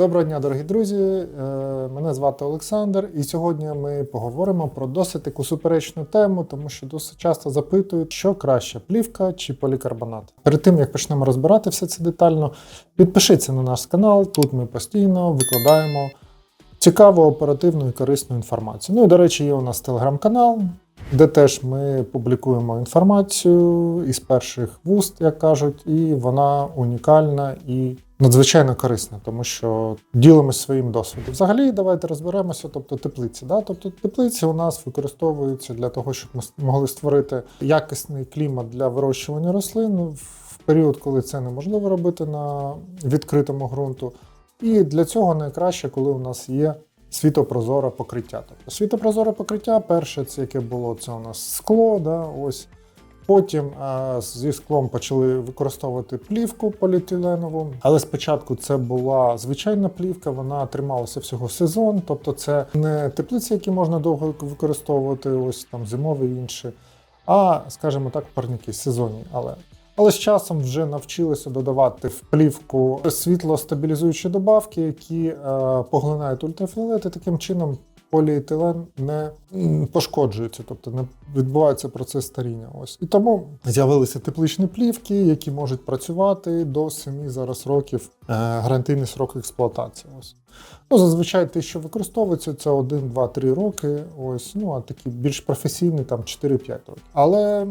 Доброго дня, дорогі друзі. Е, Мене звати Олександр, і сьогодні ми поговоримо про досить таку суперечну тему, тому що досить часто запитують, що краще плівка чи полікарбонат. Перед тим як почнемо розбирати все це детально, підпишіться на наш канал. Тут ми постійно викладаємо цікаву, оперативну і корисну інформацію. Ну і до речі, є у нас телеграм-канал, де теж ми публікуємо інформацію із перших вуст, як кажуть, і вона унікальна і надзвичайно корисна, тому що ділимось своїм досвідом. Взагалі, давайте розберемося. Тобто, теплиці. Да? Тобто, теплиці у нас використовуються для того, щоб ми могли створити якісний клімат для вирощування рослин в період, коли це неможливо робити на відкритому ґрунту. І для цього найкраще, коли у нас є світопрозоре покриття. Тобто світопрозоре покриття, перше, це яке було, це у нас скло. Да, ось. Потім е, зі склом почали використовувати плівку поліетиленову, але спочатку це була звичайна плівка, вона трималася всього сезон, тобто це не теплиці, які можна довго використовувати, ось там зимові і інші, а, скажімо так, парники сезонні. Але але з часом вже навчилися додавати в плівку світлостабілізуючі добавки, які е, поглинають ультрафіолет, і таким чином поліетилен не пошкоджується, тобто не відбувається процес старіння. Ось і тому з'явилися тепличні плівки, які можуть працювати до 7 зараз років е, гарантійний срок експлуатації. Ось. Ну, зазвичай те, що використовується, це 1, 2, 3 роки. Ось, ну а такі більш професійні, там 4-5 років. Але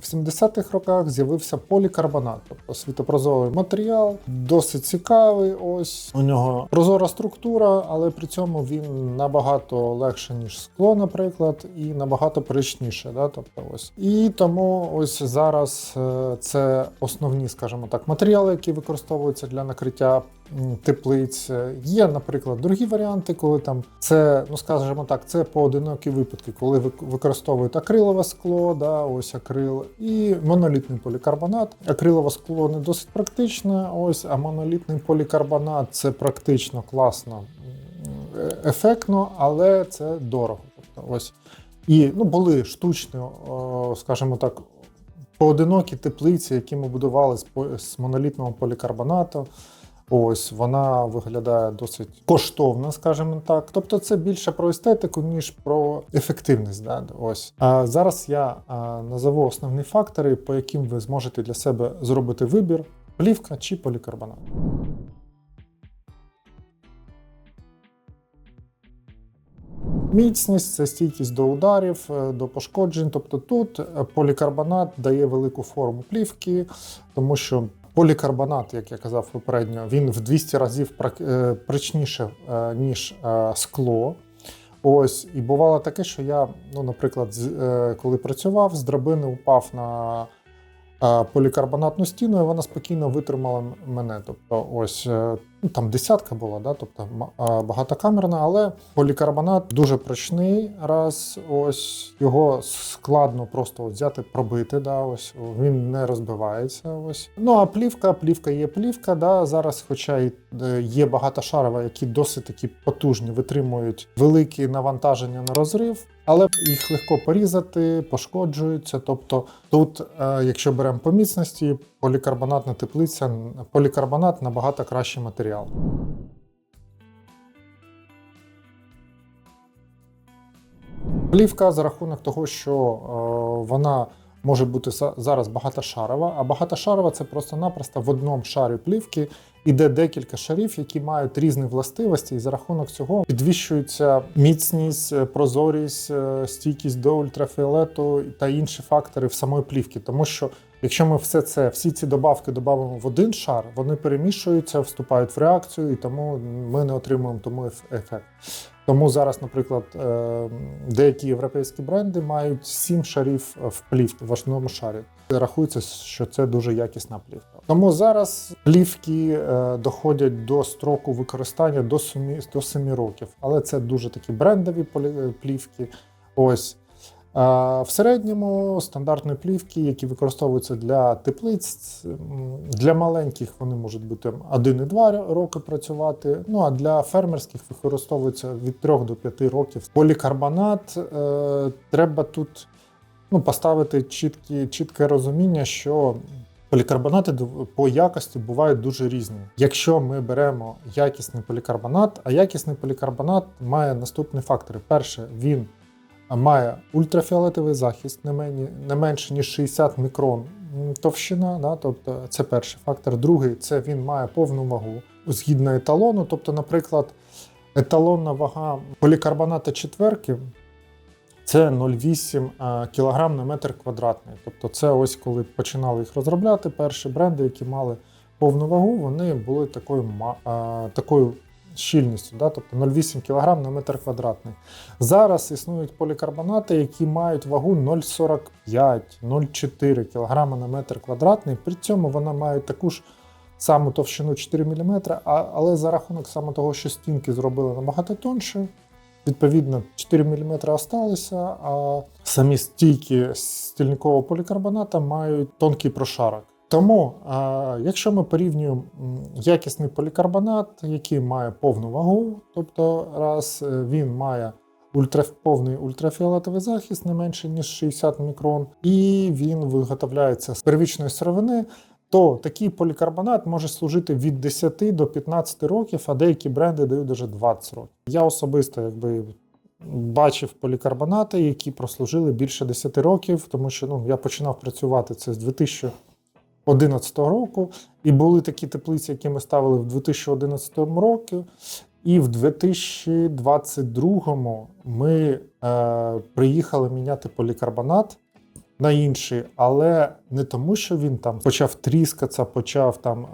в 70-х роках з'явився полікарбонат, тобто світопрозорий матеріал, досить цікавий. Ось у нього прозора структура, але при цьому він набагато легше, ніж скло, наприклад, і набагато прочніше. Да? Тобто, ось. І тому ось зараз е, це основні, скажімо так, матеріали, які використовуються для накриття теплиць. Є, наприклад, другі варіанти, коли там це, ну скажімо так, це поодинокі випадки, коли використовують акрилове скло, да, ось акрил, і монолітний полікарбонат. Акрилове скло не досить практичне, ось, а монолітний полікарбонат це практично класно, е- ефектно, але це дорого. Тобто, ось. І ну, були штучні, о, скажімо так, поодинокі теплиці, які ми будували з, монолітного полікарбонату. Ось вона виглядає досить коштовно, скажімо так. Тобто, це більше про естетику, ніж про ефективність. Да? Ось а зараз я а, назову основні фактори, по яким ви зможете для себе зробити вибір: плівка чи полікарбонат. Міцність це стійкість до ударів, е, до пошкоджень. Тобто тут е, полікарбонат дає велику форму плівки, тому що полікарбонат, як я казав попередньо, він в 200 разів е, прочніше, ніж скло. Ось, і бувало таке, що я, ну, наприклад, коли працював, з драбини упав на полікарбонатну стіну, і вона спокійно витримала мене. Тобто, ось там десятка була, да? тобто багатокамерна, але полікарбонат дуже прочний. Раз, ось його складно просто взяти, пробити. Да? Ось він не розбивається. Ось. Ну а плівка, плівка є плівка. Да? Зараз, хоча й е, є багатошарова, які досить такі потужні, витримують великі навантаження на розрив. Але їх легко порізати, пошкоджуються. Тобто тут, е, якщо беремо по міцності, полікарбонатна теплиця, полікарбонат набагато кращий матеріал. Плівка за рахунок того, що е, вона може бути за- зараз багатошарова, а багатошарова це просто-напросто в одному шарі плівки іде декілька шарів, які мають різні властивості, і за рахунок цього підвищується міцність, е, прозорість, е, стійкість до ультрафіолету та інші фактори в самої плівки. Тому що якщо ми все це, всі ці добавки додамо в один шар, вони перемішуються, вступають в реакцію, і тому ми не отримуємо тому ефект. Тому зараз, наприклад, е, деякі європейські бренди мають сім шарів в плівці в основному шарі. Рахується, що це дуже якісна плівка. Тому зараз плівки е, доходять до строку використання до 7, до років, але це дуже такі брендові полі- плівки. Ось. В середньому стандартні плівки, які використовуються для теплиць, для маленьких вони можуть бути 1,2 роки працювати. Ну а для фермерських використовується від 3 до 5 років. Полікарбонат е, треба тут ну, поставити чіткі, чітке розуміння, що Полікарбонати по якості бувають дуже різні. Якщо ми беремо якісний полікарбонат, а якісний полікарбонат має наступні фактори. Перше, він має ультрафіолетовий захист не, менше ніж 60 мікрон товщина. Да, тобто це перший фактор. Другий це він має повну вагу згідно еталону. Тобто, наприклад, еталонна вага полікарбоната четверки це 0,8 кг на метр квадратний. Тобто, це ось коли починали їх розробляти, перші бренди, які мали повну вагу, вони були такою, такою щільністю, да? тобто 0,8 кг на метр квадратний. Зараз існують полікарбонати, які мають вагу 0,45-0,4 кг на метр квадратний. При цьому вона має таку ж саму товщину 4 мм, але за рахунок саме того, що стінки зробили набагато тонше. Відповідно, 4 мм осталися, а самі стійки стільникового полікарбоната мають тонкий прошарок. Тому, якщо ми порівнюємо якісний полікарбонат, який має повну вагу, тобто раз е, він має ультра, повний ультрафіолетовий захист не менше ніж 60 мікрон, і він виготовляється з первічної сировини, то такий полікарбонат може служити від 10 до 15 років, а деякі бренди дають навіть 20 років. Я особисто якби бачив полікарбонати, які прослужили більше 10 років, тому що ну, я починав працювати це з 2011 року, і були такі теплиці, які ми ставили в 2011 році. І в 2022 ми е, приїхали міняти полікарбонат на інший, але не тому, що він там почав тріскатися, почав там е,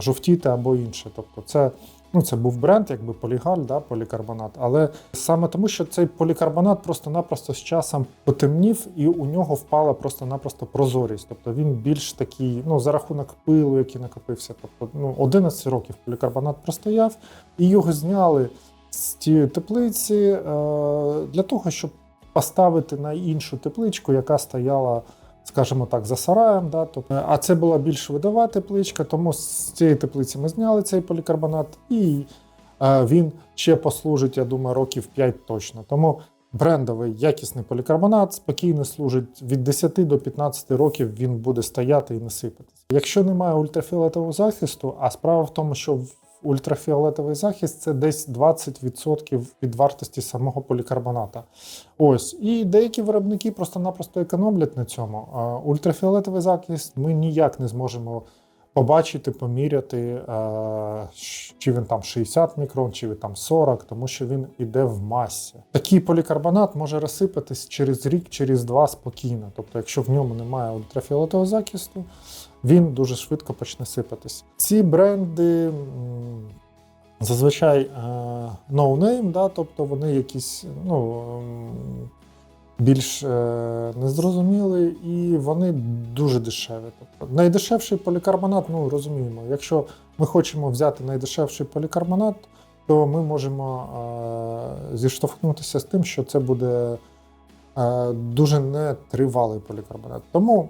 жовтіти або інше. Тобто, це, ну, це був бренд, якби полігаль, да, полікарбонат. Але саме тому, що цей полікарбонат просто-напросто з часом потемнів, і у нього впала просто-напросто прозорість. Тобто він більш такий, ну, за рахунок пилу, який накопився. Тобто, ну, 11 років полікарбонат простояв, і його зняли з тієї теплиці е, для того, щоб поставити на іншу тепличку, яка стояла, скажімо так, за сараєм. Да? Тобто, а це була більш видова тепличка, тому з цієї теплиці ми зняли цей полікарбонат, і е, він ще послужить, я думаю, років 5 точно. Тому брендовий якісний полікарбонат спокійно служить від 10 до 15 років він буде стояти і не сипатися. Якщо немає ультрафіолетового захисту, а справа в тому, що ультрафіолетовий захист це десь 20% від вартості самого полікарбоната. Ось, і деякі виробники просто-напросто економлять на цьому. А Ультрафіолетовий захист ми ніяк не зможемо побачити, поміряти, е, чи він там 60 мікрон, чи він там 40, тому що він іде в масі. Такий полікарбонат може розсипатись через рік, через два спокійно. Тобто, якщо в ньому немає ультрафіолетового захисту, він дуже швидко почне сипатись. Ці бренди. Зазвичай name, да, тобто вони якісь ну, більш е, незрозумілі і вони дуже дешеві. Тобто, найдешевший полікарбонат, ну розуміємо, якщо ми хочемо взяти найдешевший полікарбонат, то ми можемо е, зіштовхнутися з тим, що це буде е, дуже нетривалий полікарбонат. Тому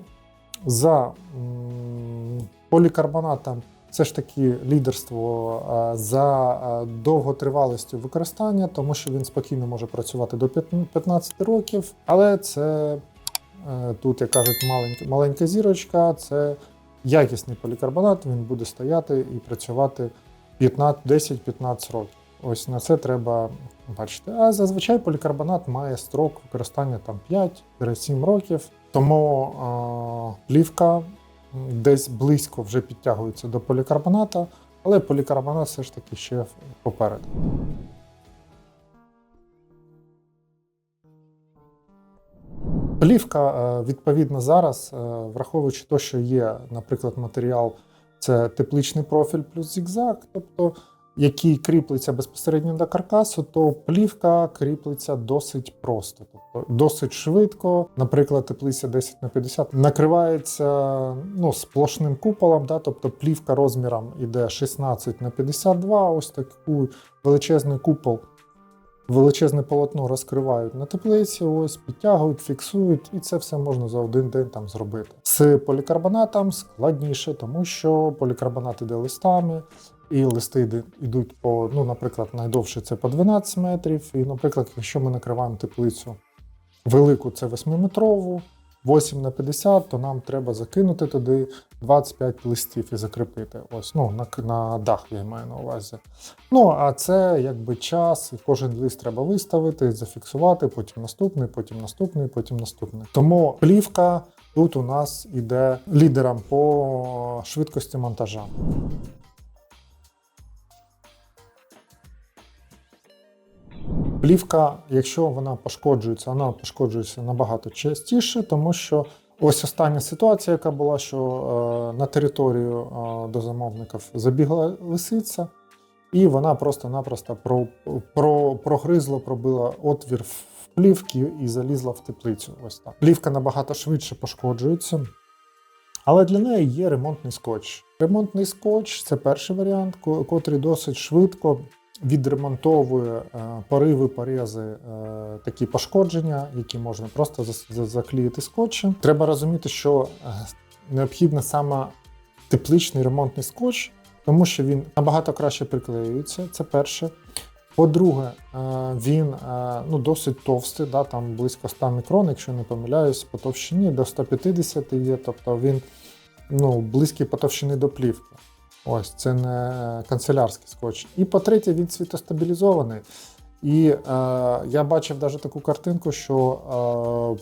за м, полікарбонатом все ж таки лідерство за довготривалістю використання, тому що він спокійно може працювати до 15 років. Але це е, тут, як кажуть, маленька, маленька зірочка, це якісний полікарбонат, він буде стояти і працювати 15 10-15 років. Ось на це треба бачити. А зазвичай полікарбонат має строк використання там 5-7 років. Тому е, плівка десь близько вже підтягується до полікарбоната, але полікарбонат все ж таки ще попереду. Плівка, е, відповідно, зараз, е, враховуючи те, що є, наприклад, матеріал, це тепличний профіль плюс зігзаг, тобто який кріплеться безпосередньо до каркасу, то плівка кріплеться досить просто, тобто досить швидко. Наприклад, теплиця 10 на 50 накривається ну, сплошним куполом, да, тобто плівка розміром іде 16 на 52, ось такий величезний купол. Величезне полотно розкривають на теплиці, ось підтягують, фіксують, і це все можна за один день там зробити. З полікарбонатом складніше, тому що полікарбонат іде листами, і листи йдуть по, ну, наприклад, найдовше це по 12 метрів. І, наприклад, якщо ми накриваємо теплицю велику, це 8-метрову, 8 на 50, то нам треба закинути туди 25 листів і закріпити. Ось, ну, на, на дах я маю на увазі. Ну, а це якби час, і кожен лист треба виставити, зафіксувати, потім наступний, потім наступний, потім наступний. Тому плівка тут у нас іде лідером по швидкості монтажа. Плівка, якщо вона пошкоджується, вона пошкоджується набагато частіше, тому що ось остання ситуація, яка була, що е, на територію е, до замовників забігла лисиця, і вона просто-напросто про, про, прогризла, пробила отвір в плівки і залізла в теплицю. Ось так. Плівка набагато швидше пошкоджується. Але для неї є ремонтний скотч. Ремонтний скотч це перший варіант, ко- котрий досить швидко відремонтовує е, пориви, порези, е, такі пошкодження, які можна просто заклеїти скотчем. Треба розуміти, що е, необхідно саме тепличний ремонтний скотч, тому що він набагато краще приклеюється. Це перше. По-друге, він ну, досить товстий, да, там близько 100 мікрон, якщо не помиляюсь, по товщині до 150 є, тобто він ну, близький по товщині до плівки. Ось це не канцелярський скотч. І по-третє, він світостабілізований. І е, я бачив навіть таку картинку, що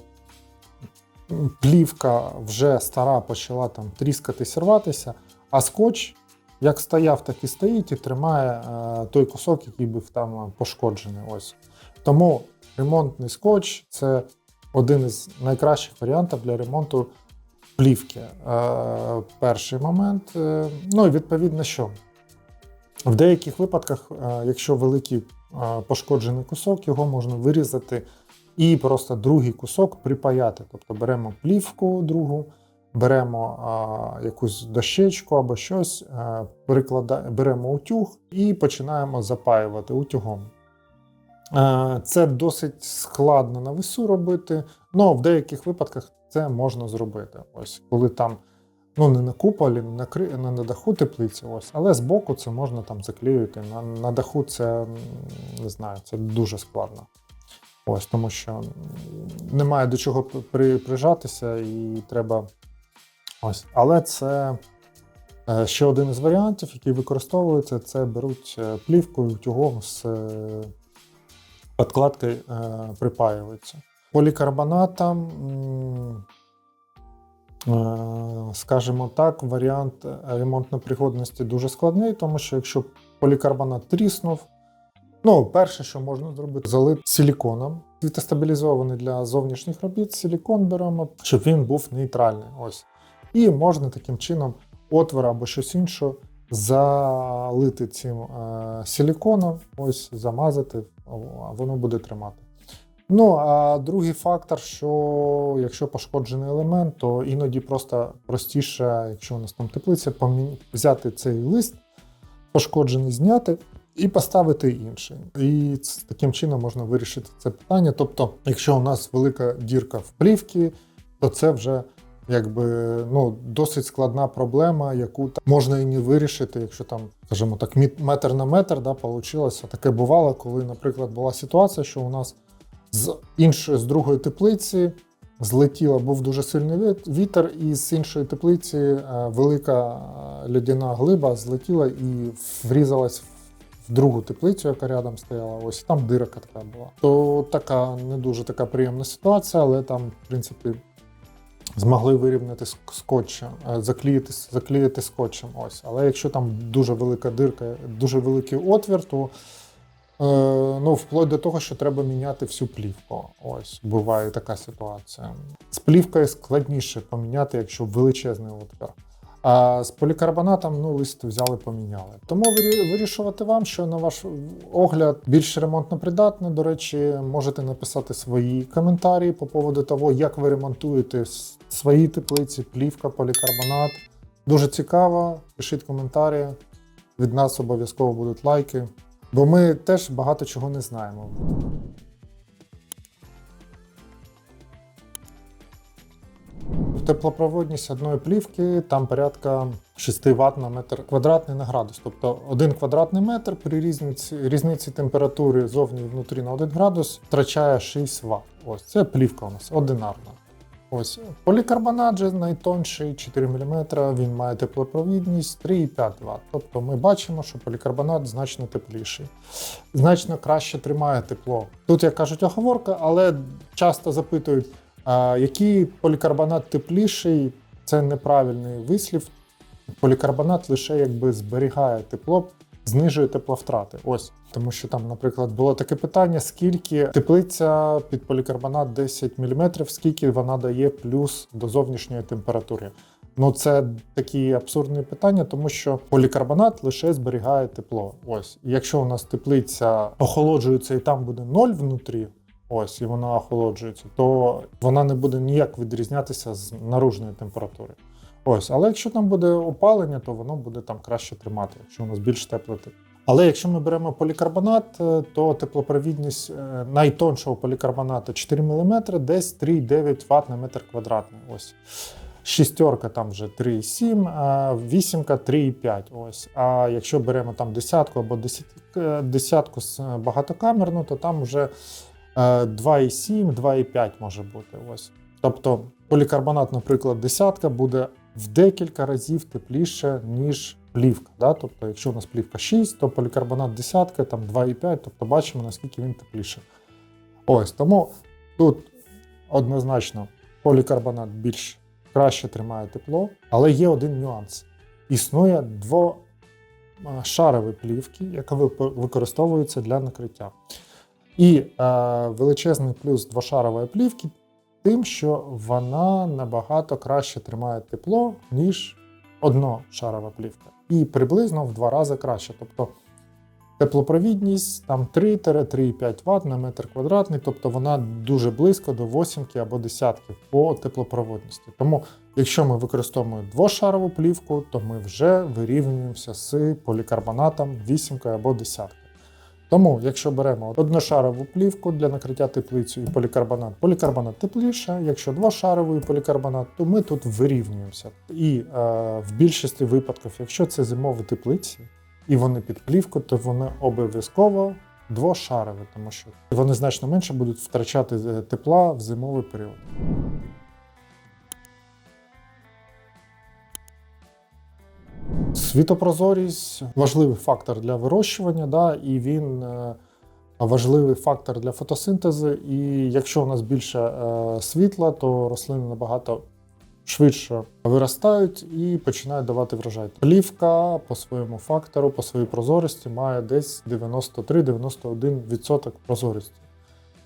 е, плівка вже стара почала там тріскатись, рватися, а скотч як стояв, так і стоїть, і тримає е, той кусок, який був там пошкоджений. Ось. Тому ремонтний скотч це один із найкращих варіантів для ремонту плівки. Е, перший момент. Е, ну і відповідно, що в деяких випадках, е, якщо великий пошкоджений кусок, його можна вирізати і просто другий кусок припаяти. Тобто беремо плівку другу, беремо якусь дощечку або щось, беремо утюг і починаємо запаювати утюгом. Це досить складно на весу робити, але в деяких випадках це можна зробити. Ось коли там ну не на куполі, не на кри... не на даху теплиці, ось, але збоку це можна там заклеювати. На, на даху це не знаю, це дуже складно. Ось тому що немає до чого при... прижатися, і треба. Ось, але це е, ще один із варіантів, який використовується, це беруть е, плівку і утюгом з е, підкладкою е, припаюються. Полікарбонатом, е, скажімо так, варіант ремонтно-пригодності дуже складний, тому що якщо полікарбонат тріснув, ну, перше, що можна зробити, залити силіконом. Світостабілізований для зовнішніх робіт, силікон беремо, щоб він був нейтральний. Ось. І можна таким чином отвір або щось інше залити цим е, силіконом, ось замазати, а воно буде тримати. Ну, а другий фактор, що якщо пошкоджений елемент, то іноді просто простіше, якщо у нас там теплиця, помі- взяти цей лист, пошкоджений, зняти і поставити інший. І таким чином можна вирішити це питання. Тобто, якщо у нас велика дірка в плівці, то це вже якби ну, досить складна проблема, яку можна і не вирішити, якщо там, скажімо так, метр на метр да, получилося. Таке бувало, коли, наприклад, була ситуація, що у нас з іншої, з другої теплиці злетіла, був дуже сильний вітер, і з іншої теплиці е, велика е, льодяна глиба злетіла і врізалась в другу теплицю, яка рядом стояла. Ось там дирка така була. То така не дуже така приємна ситуація, але там, в принципі, змогли вирівняти ск- скотчем, заклеїти, заклеїти скотчем. Ось. Але якщо там дуже велика дирка, дуже великий отвір, то ну, вплоть до того, що треба міняти всю плівку. Ось буває така ситуація. З плівкою складніше поміняти, якщо величезний отвір. А з полікарбонатом ну, лист взяли, поміняли. Тому вирішувати вам, що на ваш огляд більш ремонтно придатне. До речі, можете написати свої коментарі по поводу того, як ви ремонтуєте свої теплиці, плівка, полікарбонат. Дуже цікаво. Пишіть коментарі. Від нас обов'язково будуть лайки. Бо ми теж багато чого не знаємо. Теплопроводність одної плівки там порядка 6 Вт на метр квадратний на градус. Тобто 1 квадратний метр при різниці, різниці температури зовні і внутрі на 1 градус втрачає 6 Вт. Ось це плівка у нас одинарна. Ось полікарбонат же найтонший 4 мм, він має теплопровідність 3,5 Вт. Тобто ми бачимо, що полікарбонат значно тепліший, значно краще тримає тепло. Тут, як кажуть, оговорка, але часто запитують, а який полікарбонат тепліший, це неправильний вислів. Полікарбонат лише якби зберігає тепло, знижує тепловтрати. Ось тому, що там, наприклад, було таке питання: скільки теплиця під полікарбонат 10 мм, скільки вона дає плюс до зовнішньої температури. Ну, це такі абсурдні питання, тому що полікарбонат лише зберігає тепло. Ось, якщо у нас теплиця охолоджується і там буде ноль внутрі, ось і вона охолоджується, то вона не буде ніяк відрізнятися з наружної температури. Ось, але якщо там буде опалення, то воно буде там краще тримати, якщо у нас більш тепле. Але якщо ми беремо полікарбонат, е, то теплопровідність е, найтоншого полікарбонату 4 мм, десь 3,9 Вт на метр квадратний. Ось. Шістерка там вже 3,7, вісімка 3,5. Ось. А якщо беремо там десятку або е, десятку з е, багатокамерну, то там вже е, 2,7, 2,5 може бути. Ось. Тобто полікарбонат, наприклад, десятка буде в декілька разів тепліше, ніж плівка. Да? Тобто, якщо у нас плівка 6, то полікарбонат десятка, там 2,5, тобто бачимо, наскільки він тепліше. Ось тому тут однозначно полікарбонат більш краще тримає тепло, але є один нюанс: існує двошарові плівки, яка використовується для накриття. І е, величезний плюс двошарової плівки тим, що вона набагато краще тримає тепло, ніж одношарова плівка. І приблизно в два рази краще. Тобто теплопровідність там 3-3,5 Вт на метр квадратний, тобто вона дуже близько до 8 або 10 по теплопроводності. Тому, якщо ми використовуємо двошарову плівку, то ми вже вирівнюємося з полікарбонатом 8 або 10. Тому, якщо беремо одношарову плівку для накриття теплицю і полікарбонат, полікарбонат тепліше. Якщо двошаровий полікарбонат, то ми тут вирівнюємося. І е, в більшості випадків, якщо це зимові теплиці і вони під плівку, то вони обов'язково двошарові, тому що вони значно менше будуть втрачати е, тепла в зимовий період. Світопрозорість важливий фактор для вирощування, да, і він е, важливий фактор для фотосинтезу. І якщо у нас більше е, світла, то рослини набагато швидше виростають і починають давати врожай. Плівка по своєму фактору, по своїй прозорості має десь 93-91% прозорості.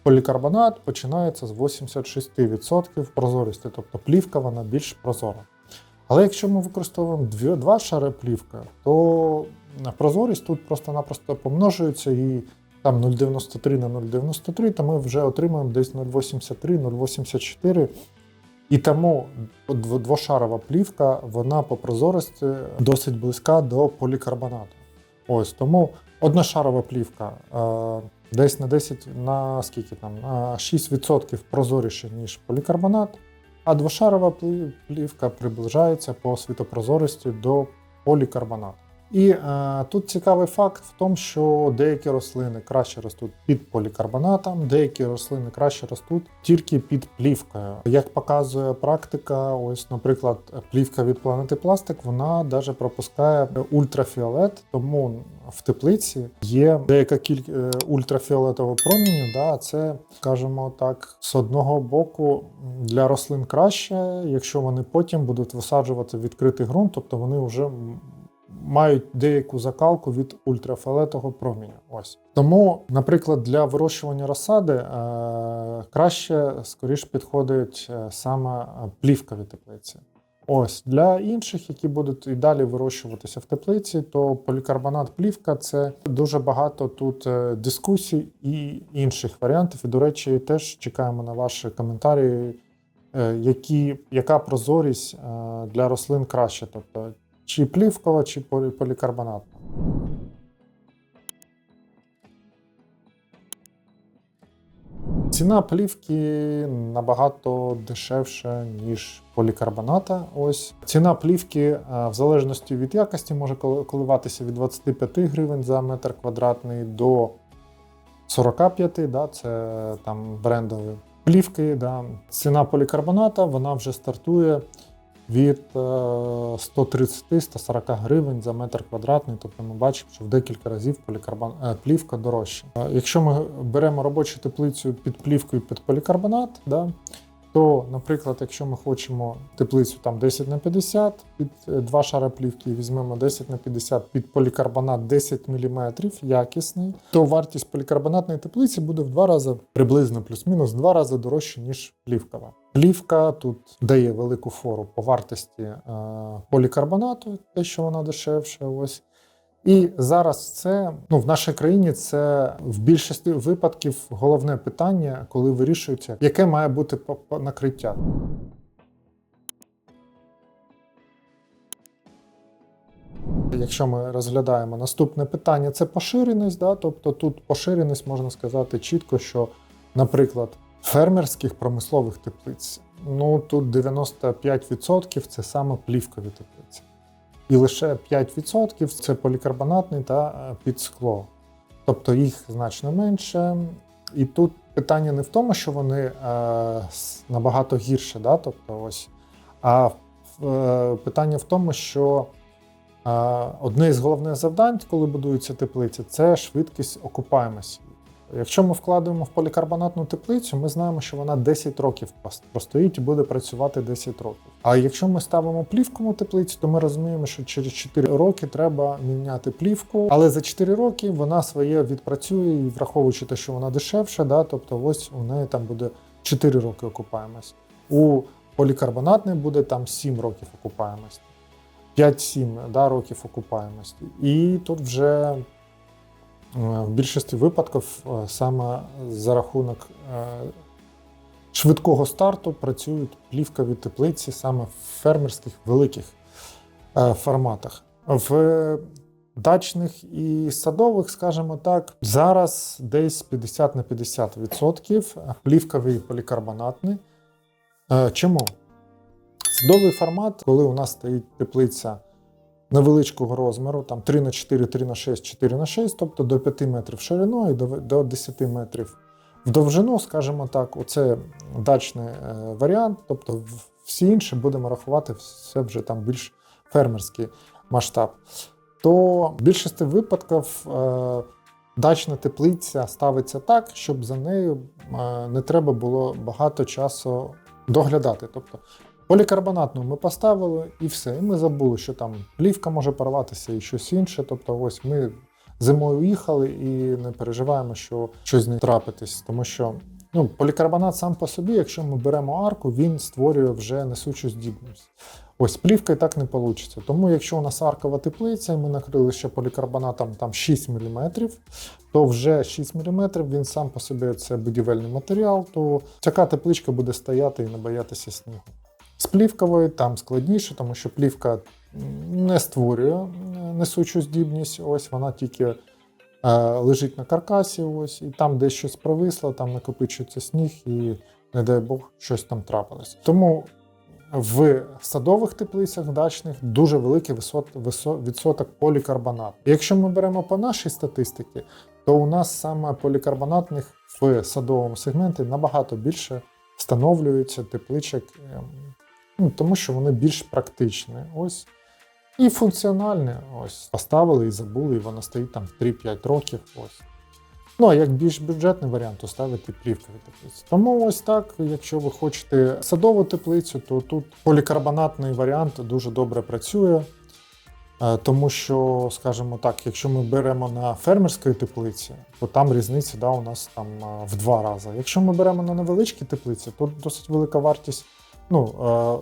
Полікарбонат починається з 86% прозорості, тобто плівка вона більш прозора. Але якщо ми використовуємо дві, два шари плівки, то прозорість тут просто-напросто помножується і там 0,93 на 0,93, то ми вже отримуємо десь 0,83, 0,84. І тому двошарова плівка, вона по прозорості досить близька до полікарбонату. Ось тому одношарова плівка е, десь на 10 на скільки там на 6% прозоріше, ніж полікарбонат. А двошарова плівка приближається по світопрозорості до полікарбонату. І е, тут цікавий факт в тому, що деякі рослини краще ростуть під полікарбонатом, деякі рослини краще ростуть тільки під плівкою. Як показує практика, ось, наприклад, плівка від планети Пластик, вона навіть пропускає ультрафіолет, тому в теплиці є деяка кількість ультрафіолетового проміню. Да, це, скажімо так, з одного боку для рослин краще, якщо вони потім будуть висаджувати відкритий ґрунт, тобто вони вже мають деяку закалку від ультрафіолетового проміння. Ось тому, наприклад, для вирощування розсади е, краще скоріш підходить е, саме плівкові теплиці. Ось для інших, які будуть і далі вирощуватися в теплиці, то полікарбонат плівка це дуже багато тут е, дискусій і інших варіантів. І, до речі, теж чекаємо на ваші коментарі, е, які, яка прозорість для рослин краще, тобто чи плівкова, чи полі- полікарбонатна. Ціна плівки набагато дешевша, ніж полікарбоната. Ось ціна плівки е, в залежності від якості може коливатися від 25 гривень за метр квадратний до 45, да, це там брендовий. плівки. Да. Ціна полікарбоната вона вже стартує від е, 130-140 гривень за метр квадратний. Тобто ми бачимо, що в декілька разів полікарбон... е, плівка дорожча. Е, Якщо ми беремо робочу теплицю під плівку і під полікарбонат, да, то, наприклад, якщо ми хочемо теплицю там 10 на 50 під е, два шари плівки, візьмемо 10 на 50 під полікарбонат 10 мм якісний, то вартість полікарбонатної теплиці буде в два рази приблизно плюс-мінус два рази дорожче, ніж плівкова. Плівка тут дає велику фору по вартості е, полікарбонату, те, що вона дешевша. Ось. І зараз це ну в нашій країні це в більшості випадків головне питання, коли вирішується, яке має бути накриття. Якщо ми розглядаємо наступне питання, це поширеність. Да? Тобто тут поширеність можна сказати чітко, що, наприклад, фермерських промислових теплиць, ну тут 95% це саме плівкові теплиці. І лише 5% це полікарбонатний та е, під скло. Тобто їх значно менше. І тут питання не в тому, що вони е, набагато гірше, да? тобто ось, а е, питання в тому, що одне з головних завдань, коли будуються теплиці, це швидкість окупаємості. Якщо ми вкладаємо в полікарбонатну теплицю, ми знаємо, що вона 10 років простоїть і буде працювати 10 років. А якщо ми ставимо плівкову теплицю, то ми розуміємо, що через 4 роки треба міняти плівку, але за 4 роки вона своє відпрацює і враховуючи те, що вона дешевша, да, тобто ось у неї там буде 4 роки окупаємость. У полікарбонатної буде там 7 років окупаємості. 5-7 да, років окупаємості. І тут вже в більшості випадків е, саме за рахунок е, швидкого старту працюють плівкові теплиці саме в фермерських великих е, форматах. В дачних і садових, скажімо так, зараз десь 50 на 50% плівковий і полікарбонатний. Е, Чому? Садовий формат, коли у нас стоїть теплиця невеличкого розміру, там 3 на 4, 3 на 6, 4 на 6, тобто до 5 метрів шириною і до, до 10 метрів в довжину, скажімо так, оце дачний е, варіант, тобто всі інші будемо рахувати все вже там більш фермерський масштаб. То в більшості випадків е, дачна теплиця ставиться так, щоб за нею е, не треба було багато часу доглядати. Тобто полікарбонатну ми поставили і все. І ми забули, що там плівка може порватися і щось інше. Тобто, ось ми зимою їхали і не переживаємо, що щось не трапитись, тому що. Ну, полікарбонат сам по собі, якщо ми беремо арку, він створює вже несучу здібність. Ось плівка і так не вийде. Тому якщо у нас аркова теплиця, і ми накрили ще полікарбонатом там 6 мм, то вже 6 мм він сам по собі це будівельний матеріал, то така тепличка буде стояти і не боятися снігу. З плівковою там складніше, тому що плівка не створює несучу здібність, ось вона тільки е, лежить на каркасі, ось, і там десь щось провисло, там накопичується сніг, і, не дай Бог, щось там трапилось. Тому в садових теплицях дачних дуже великий висот, висо- відсоток полікарбонату. Якщо ми беремо по нашій статистиці, то у нас саме полікарбонатних в садовому сегменті набагато більше встановлюється тепличок, ем, ну, тому що вони більш практичні. Ось. І функціональні. Ось поставили і забули, і воно стоїть там 3-5 років. Ось. Ну, а як більш бюджетний варіант, то ставити плівкові теплиці. Тому ось так, якщо ви хочете садову теплицю, то тут полікарбонатний варіант дуже добре працює. Е, Тому що, скажімо так, якщо ми беремо на фермерській теплиці, то там різниця да, у нас там е, в два рази. Якщо ми беремо на невеличкі теплиці, то досить велика вартість, ну, е,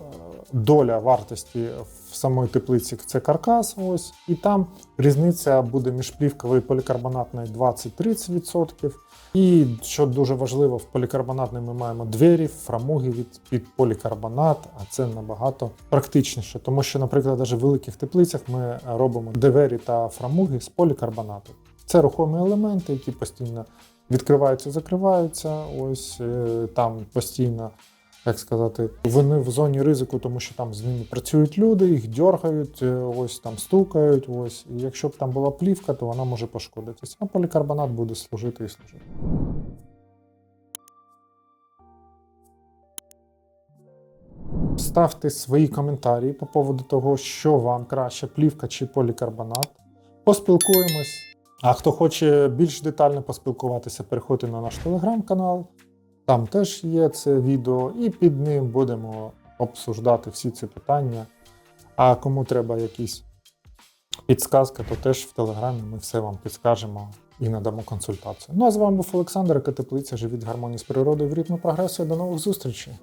доля вартості в самої теплиці це каркас, ось, і там різниця буде між плівковою і полікарбонатною 20-30%. І що дуже важливо, в полікарбонатній ми маємо двері, фрамуги від під полікарбонат, а це набагато практичніше, тому що, наприклад, навіть в великих теплицях ми робимо двері та фрамуги з полікарбонату. Це рухомі елементи, які постійно відкриваються, закриваються. Ось е, там постійно, як сказати, вони в зоні ризику, тому що там з ними працюють люди, їх дергають, е, ось там стукають. Ось і якщо б там була плівка, то вона може пошкодитися. А полікарбонат буде служити і служити. ставте свої коментарі по поводу того, що вам краще, плівка чи полікарбонат. Поспілкуємось. А хто хоче більш детально поспілкуватися, переходьте на наш телеграм-канал. Там теж є це відео, і під ним будемо обсуждати всі ці питання. А кому треба якісь підсказки, то теж в телеграмі ми все вам підскажемо і надамо консультацію. Ну а з вами був Олександр, Катеплиця. живіть гармонії з природою в ритмі прогресу. До нових зустрічей!